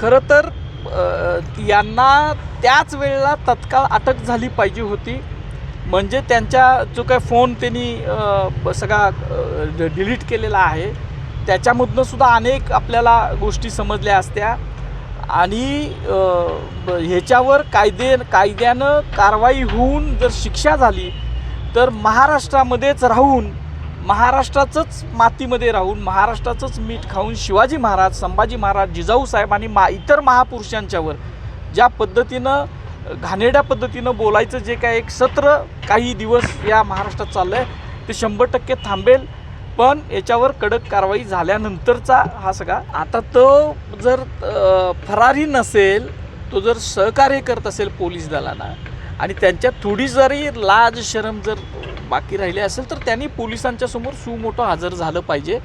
खरं तर यांना त्याच वेळेला तत्काळ अटक झाली पाहिजे होती. म्हणजे त्यांच्या जो काय फोन त्यांनी सगळा डिलीट केलेला आहे त्याच्यामधनं सुद्धा अनेक आपल्याला गोष्टी समजल्या असत्या. आणि ह्याच्यावर कायदे कायद्यानं कारवाई होऊन जर शिक्षा झाली तर महाराष्ट्रामध्येच राहून महाराष्ट्राचंच मातीमध्ये राहून महाराष्ट्राचंच मीठ खाऊन शिवाजी महाराज संभाजी महाराज जिजाऊ साहेब आणि मा इतर महापुरुषांच्यावर ज्या पद्धतीनं घाणेरड्या पद्धतीनं बोलायचं जे काय एक सत्र काही दिवस या महाराष्ट्रात चाललं आहे ते शंभर टक्के थांबेल. पण याच्यावर कडक कारवाई झाल्यानंतरचा हा सगळा आता तो जर फरारी नसेल तो जर सहकार्य करत असेल पोलीस दलांना आणि त्यांच्या थोडी जरी लाज शरम जर बाकी राहिले असेल तर त्यांनी पोलिसांच्या समोर सुमोठं हजर झालं पाहिजे.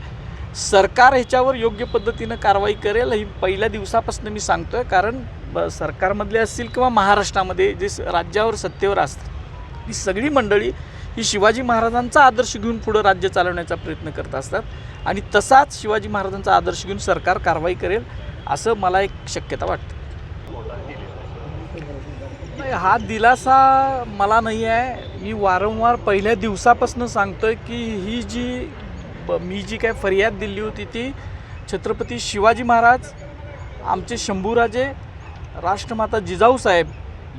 सरकार ह्याच्यावर योग्य पद्धतीनं कारवाई करेल ही पहिल्या दिवसापासून मी सांगतो आहे कारण ब- सरकारमधले असतील किंवा महाराष्ट्रामध्ये जे स- राज्यावर सत्तेवर असतात ही सगळी मंडळी ही शिवाजी महाराजांचा आदर्श घेऊन पुढं राज्य चालवण्याचा प्रयत्न करत असतात. आणि तसाच शिवाजी महाराजांचा आदर्श घेऊन सरकार कारवाई करेल असं मला एक शक्यता वाटते. नाही हा दिलासा मला नाही आहे. मी वारंवार पहिल्या दिवसापासून सांगतोय की ही जी ब- मी जी काय फरियाद दिली होती ती छत्रपती शिवाजी महाराज आमचे शंभूराजे राष्ट्रमाता जिजाऊसाहेब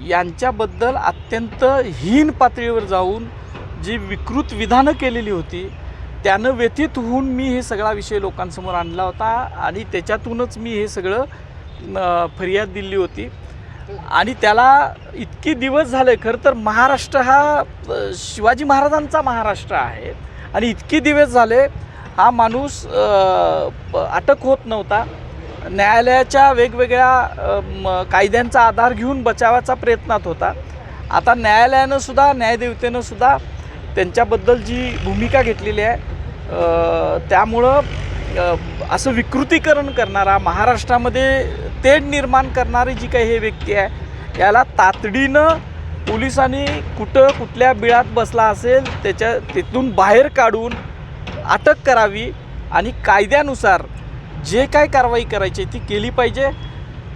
यांच्याबद्दल अत्यंत हीन पातळीवर जाऊन जी विकृत विधानं केलेली होती त्यानं व्यथित होऊन मी हे सगळा विषय लोकांसमोर आणला होता आणि त्याच्यातूनच मी हे सगळं फरियाद दिली होती. आणि त्याला इतके दिवस झाले खरं तर महाराष्ट्र हा शिवाजी महाराजांचा महाराष्ट्र आहे. आणि इतके दिवस झाले हा माणूस अटक होत नव्हता. न्यायालयाच्या वेगवेगळ्या म, कायद्यांचा आधार घेऊन बचावाचा प्रयत्नात होता. आता न्यायालयानं सुद्धा न्यायदेवतेनं सुद्धा त्यांच्याबद्दल जी भूमिका घेतलेली आहे त्यामुळं असं विकृतीकरण करणारा महाराष्ट्रामध्ये तेढ निर्माण करणारी जी काही हे व्यक्ती आहे याला तातडीनं पोलिसांनी कुठं कुठल्या बिळात बसला असेल त्याच्या तिथून बाहेर काढून अटक करावी आणि कायद्यानुसार जे काय कारवाई करायची आहे ती केली पाहिजे.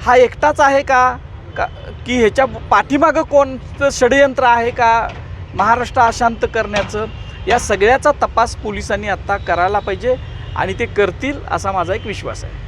हा एकटाच आहे का? का की ह्याच्या पाठीमागं कोणतं षडयंत्र आहे का? महाराष्ट्र अशांत करण्याचं या सगळ्याचा तपास पोलिसांनी आत्ता करायला पाहिजे आणि ते करतील असा माझा एक विश्वास आहे.